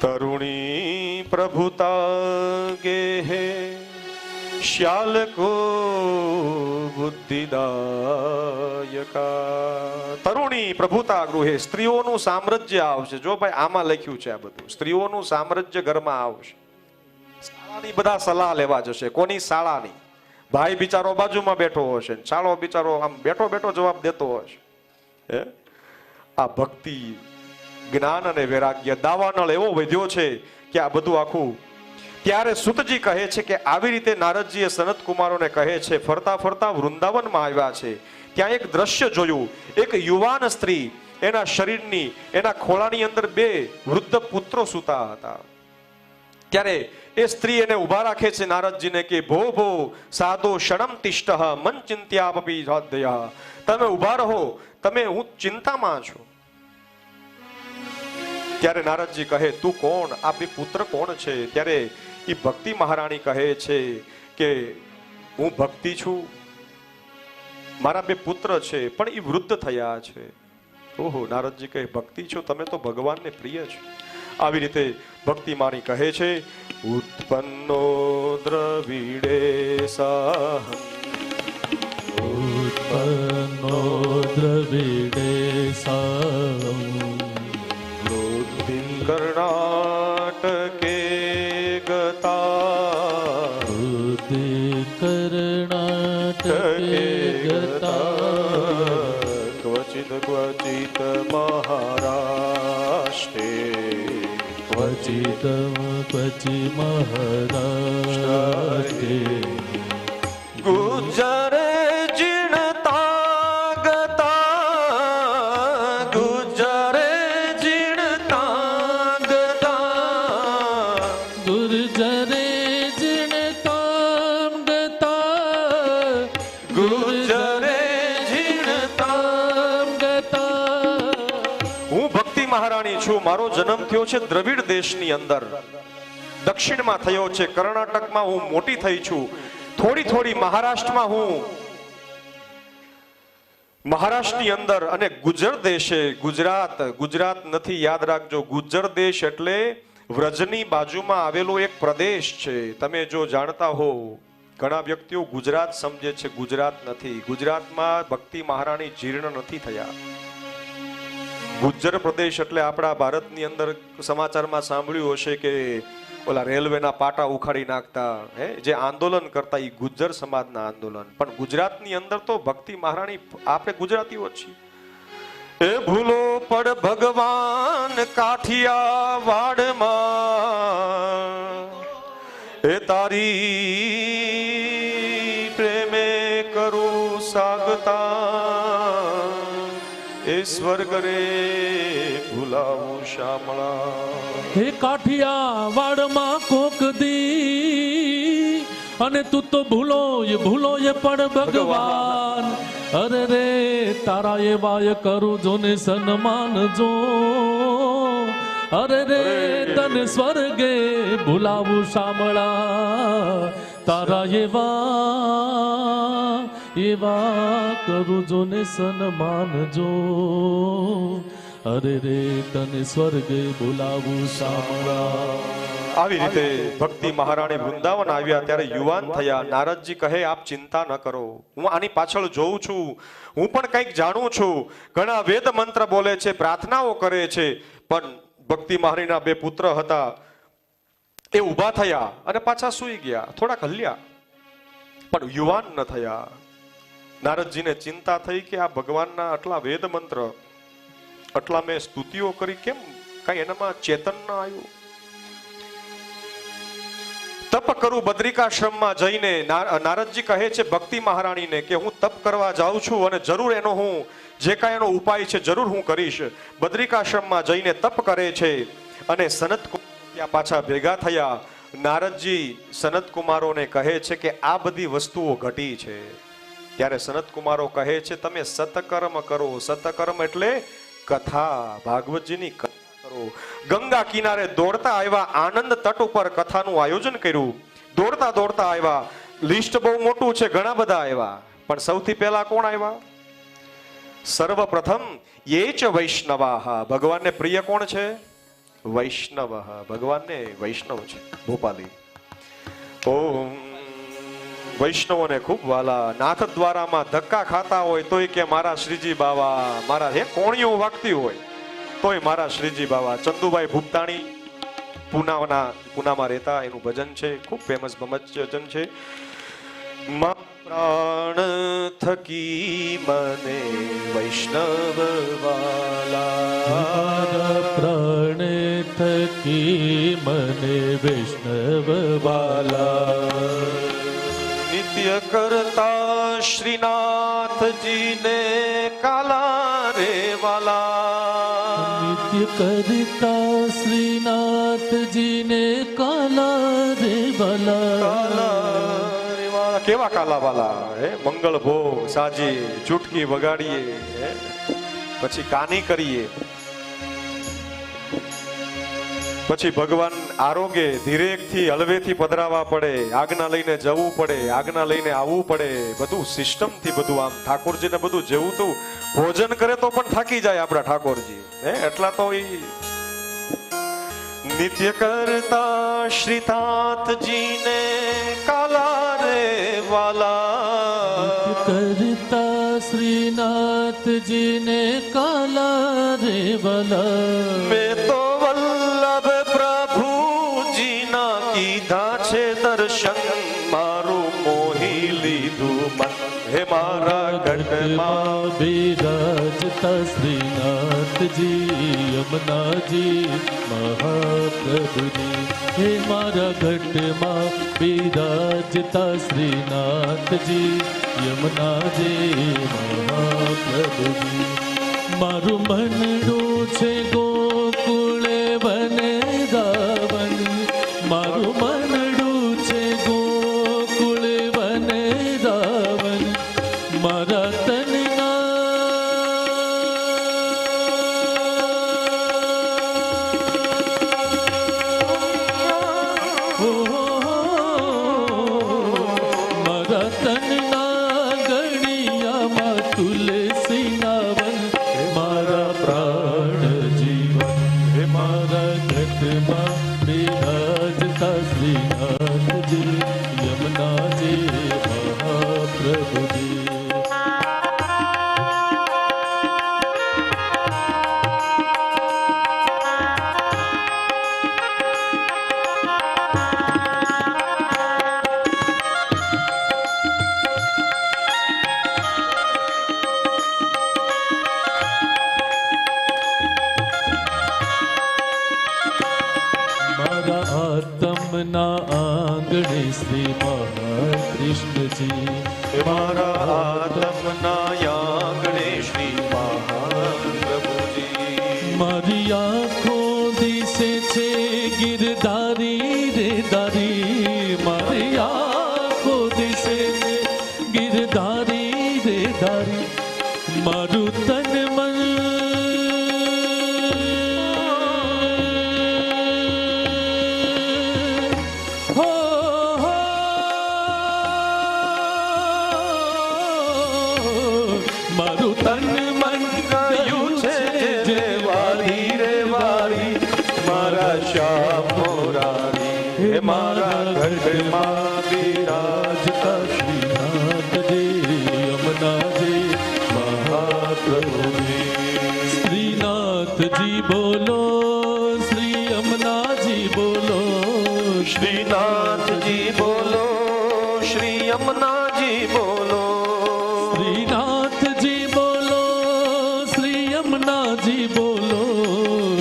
તરુણી પ્રભુતા ગેહે को બુદ્ધિદાયકા? તરુણી પ્રભુતા ગૃહે સ્ત્રીઓનું સામ્રાજ્ય આવશે. જો ભાઈ આમાં લખ્યું છે આ બધું. સ્ત્રીઓનું સામ્રાજ્ય ઘરમાં આવશે. શાળાની બધા સલાહ લેવા જશે. કોની શાળાની? ભાઈ બિચારો બાજુમાં બેઠો હશે. શાળો બિચારો આમ બેઠો બેઠો જવાબ દેતો હશે. હે? આ ભક્તિ જ્ઞાન અને વૈરાગ્ય દાવાનળ એવો વધ્યો છે કે આ બધું આખું ત્યારે સુતજી કહે છે કે આવી રીતે નારદજીએ સનત કુમારોને કહે છે, ફરતા ફરતા વૃંદાવનમાં આવ્યા છે. ત્યાં એક દ્રશ્ય જોયું. એક યુવાન સ્ત્રી એના શરીરની, એના ખોળાની અંદર બે વૃદ્ધ પુત્રો સૂતા હતા. ત્યારે એ સ્ત્રી એને ઊભા રાખે છે નારદજીને કે, ભો ભો, સાધો શણમ તિષ્ઠ, મન ચિંત્યાપી તમે ઊભા રહો. તમે હું ચિંતામાં છું. ત્યારે નારદજી કહે, તું કોણ? આપણી પુત્ર કોણ છે? ત્યારે એ ભક્તિ મહારાણી કહે છે કે, હું ભક્તિ છું, મારા બે પુત્ર છે, પણ એ વૃદ્ધ થયા છે. ઓહો, નારદજી કહે, ભક્તિ છો? તમે તો ભગવાનને પ્રિય છો. આવી રીતે ભક્તિ મારી કહે છે, ઉત્પન્નો દ્રવિડે સાહ ઉત્પન્નો દ્રવિડે चिदं पचि महदास्ते गुजरे जिणता गता गुजरे जिणता गता गुर्जरे जिणतां गता गुर्जरे મહારાણી છું. મારો જન્મ થયો છે દ્રવિડ દેશની અંદર. દક્ષિણમાં થયો છે કર્ણાટકમાં હું મોટી થઈ છું. થોડી થોડી મહારાષ્ટ્રમાં હું મહારાષ્ટ્રની અંદર અને ગુજર દેશે, ગુજરાત ગુજરાત નથી યાદ રાખજો. ગુજર દેશ એટલે વ્રજની બાજુમાં આવેલો એક પ્રદેશ છે. તમે જો જાણતા હો, ઘણા વ્યક્તિઓ ગુજરાત સમજે છે. ગુજરાત નથી. ગુજરાતમાં ભક્તિ મહારાણી જીર્ણ નથી થયા. ગુજ્જર પ્રદેશ એટલે આપણા ભારતની અંદર સમાચારમાં સાંભળ્યું હશે કે ઓલા રેલવેના પાટા ઉખાડી નાખતા, હે, જે આંદોલન કરતા એ ગુજ્જર સમાજના આંદોલન. પણ ગુજરાતની અંદર તો ભક્તિ મહારાણી આપણે ગુજરાતીઓ છીએ. એ ભૂલો પડ ભગવાન કાઠિયા વાડમાં. એ તારી પ્રેમે કરું સાગતા. એ સ્વર્ગ રે ભૂલાવું શામળા. હે કાઠિયા વાડમાં કોક દી અને તું તો ભૂલો એ ભૂલો એ પણ ભગવાન. અરે રે તારા એ વાય કરું જો ને સન્માન જો. અરે રે. તને સ્વર્ગે ભૂલાવું શામળા. તારા એવા એવા કરું જો ને સન્માનજો અરે રે, તને સ્વર્ગે બોલાવું શામળા. આવી રીતે ભક્તિ મહારાણી વૃંદાવન આવ્યા ત્યારે યુવાન થયા. નારદજી કહે, આપ ચિંતા ન કરો. હું આની પાછળ જોઉં છું. હું પણ કંઈક જાણું છું. ઘણા વેદ મંત્ર બોલે છે, પ્રાર્થનાઓ કરે છે. પણ ભક્તિ મહારાણીના બે પુત્ર હતા. એ ઊભા થયા અને પાછા સૂઈ ગયા. થોડાક હલ્યા. પણ યુવાન ન થયા. નારદજીને ચિંતા થઈ કે આ ભગવાનના આટલા વેદ મંત્ર, આટલા મેં સ્તુતિઓ કરી કેમ? કઈ એનામાં ચેતન ન આવ્યું? તપ કરું બદ્રિકાશ્રમમાં જઈને નારદજી કહે છે ભક્તિ મહારાણીને કે હું તપ કરવા જાઉં છું અને જરૂર એનો હું, જે કાંઈ એનો ઉપાય છે જરૂર હું કરીશ. બદ્રિકાશ્રમમાં જઈને તપ કરે છે અને સનત ત્યાં પાછા ભેગા થયા. નારદજી સનત કુમારોને કહે છે કે આ બધી વસ્તુઓ ઘટી છે. ત્યારે સનત કુમારો કહે છે, તમે સતકર્મ કરો. સતકર્મ એટલે કથા. ભાગવતજીની કરો. ગંગા કિનારે દોડતા આવ્યા, આનંદ તટ ઉપર કથાનું આયોજન કર્યું. દોડતા દોડતા આવ્યા. લિસ્ટ બહુ મોટું છે, ઘણા બધા આવ્યા. પણ સૌથી પહેલા કોણ આવ્યા? સર્વપ્રથમ એ જ વૈષ્ણવાહ. ભગવાનને પ્રિય કોણ છે? વૈષ્ણવ. ભગવાનને વૈષ્ણવ છે, ભોપાલી. ઓમ વૈષ્ણવોને ખૂબ વાલા નાથ દ્વારામાં ધક્કા ખાતા હોય તોય કે મારા શ્રીજી બાવા, મારા હે કોણીઓ વાગતી હોય તોય મારા શ્રીજી બાવા. ચંદુભાઈ ભૂપતાણી પૂનાના પૂનામાં રહેતા, એનું ભજન છે, ખૂબ ફેમસ ભજન છે. મા પ્રાણ થકી મને વૈષ્ણવ વાલા. પ્રાણ થકી મને વૈષ્ણવ વાલા. નિત્ય કરતા શ્રીનાથજીને કાલા રે વાલા નિત્ય કરતા શ્રીનાથજીને કાલા રે વાલા. કેવા કાલા વાલા હે મંગળ ભોગ સાજી ચૂટકી વગાડીએ પછી કાની કરીએ? પછી ભગવાન આરોગ્ય ધીરેકથી હળવેથી પધરાવા પડે આજ્ઞા લઈને જવું પડે આજ્ઞા લઈને આવવું પડે બધું સિસ્ટમથી બધું આમ ઠાકોરજીને બધું જેવું તું ભોજન કરે તો પણ થાકી જાય આપણા ઠાકોરજી. હે એટલા તો ઈ નિત્ય કરતા શ્રીનાથજીને કાલા રે વાલા કરતા શ્રીનાથજીને કાલા રે વાલા. મેં તો દર્શન મારું મોહી લીધું મન હે મારા ગઢમાં બિરાજતા શ્રીનાથજી યમુનાજી મહાપ્રભુજી હે મારા ઘટમાં બિરાજતા શ્રીનાથજી યમુનાજી મહાપ્રભુજી મારું મનડું છે ગોકુળે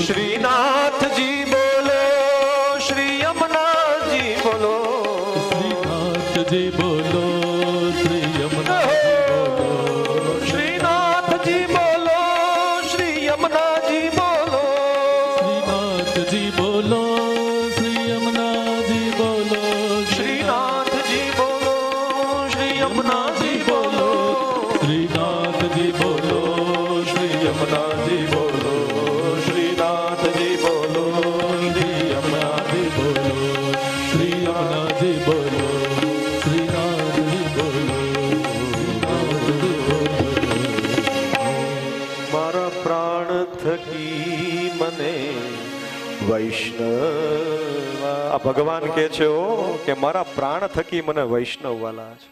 શ્રીનાથજી બોલો શ્રી યમુનાજી બોલો. શ્રીનાથજી બોલો શ્રી યમુનાજી બોલો. શ્રીનાથજી બોલો શ્રી યમુનાજી બોલો. શ્રીનાથજી બોલો શ્રી યમુનાજી બોલો. શ્રીનાથજી બોલો શ્રી યમુનાજી બોલો. શ્રીનાથજી બોલો શ્રી યમુનાજી બોલો મારા પ્રાણ થકી મને વૈષ્ણવ આ ભગવાન કે છે કે મારા પ્રાણ થકી મને વૈષ્ણવ વાલા છે.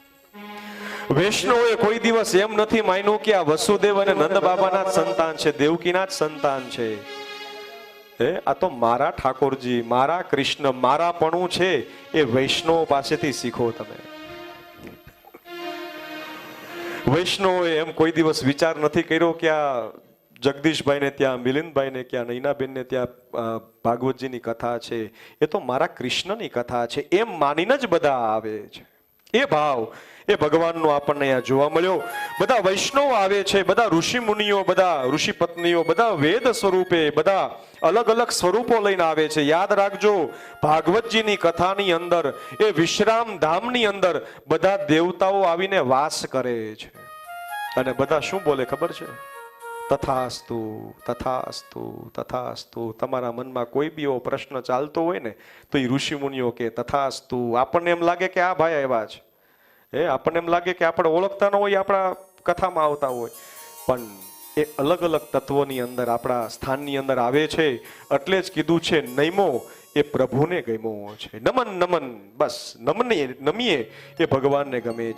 વૈષ્ણવે કોઈ દિવસ એમ નથી માન્યું કે આ વસુદેવ અને નંદ બાબાના જ સંતાન છે, દેવકીના જ સંતાન છે. હે, આ તો મારા ઠાકોરજી, મારા કૃષ્ણ મારા પણું છે, એ વૈષ્ણવ પાસેથી શીખો તમે. વૈષ્ણવ એમ કોઈ દિવસ વિચાર નથી કર્યો કે આ જગદીશભાઈને ત્યાં, મિલિંદભાઈને ત્યાં, નૈનાબેનને ત્યાં ભાગવતજીની કથા છે. એ તો મારા કૃષ્ણની કથા છે. એમ માનીને જ બધા આવે છે. એ ભાવ, એ ભગવાનનો આપણને અહીંયા જોવા મળ્યો. બધા વૈષ્ણવ આવે છે, બધા ઋષિ મુનિઓ, બધા ઋષિ પત્નીઓ, બધા વેદ સ્વરૂપે બધા અલગ અલગ સ્વરૂપો લઈને આવે છે. યાદ રાખજો, ભાગવતજીની કથાની અંદર, એ વિશ્રામ ધામની અંદર બધા દેવતાઓ આવીને વાસ કરે છે. અને બધા શું બોલે ખબર છે? તથાસ્તુ તથાસ્તુ તથાસ્તુ. તમારા મનમાં કોઈ બી એવો પ્રશ્ન ચાલતો હોય ને, તો એ ઋષિ મુનિઓ કે, તથાસ્તુ. આપણને એમ લાગે કે આ ભાઈ એવા છે. એ આપણને એમ લાગે કે આપણે ઓળખતા ન હોય, આપણા કથામાં આવતા હોય. પણ એ અલગ અલગ તત્વોની અંદર, આપણા સ્થાનની અંદર આવે છે. એટલે જ કીધું છે, નૈમો, એ પ્રભુને ગમ્યો છે. નમન નમન. બસ, નમને, નમીએ એ ભગવાનને ગમે છે.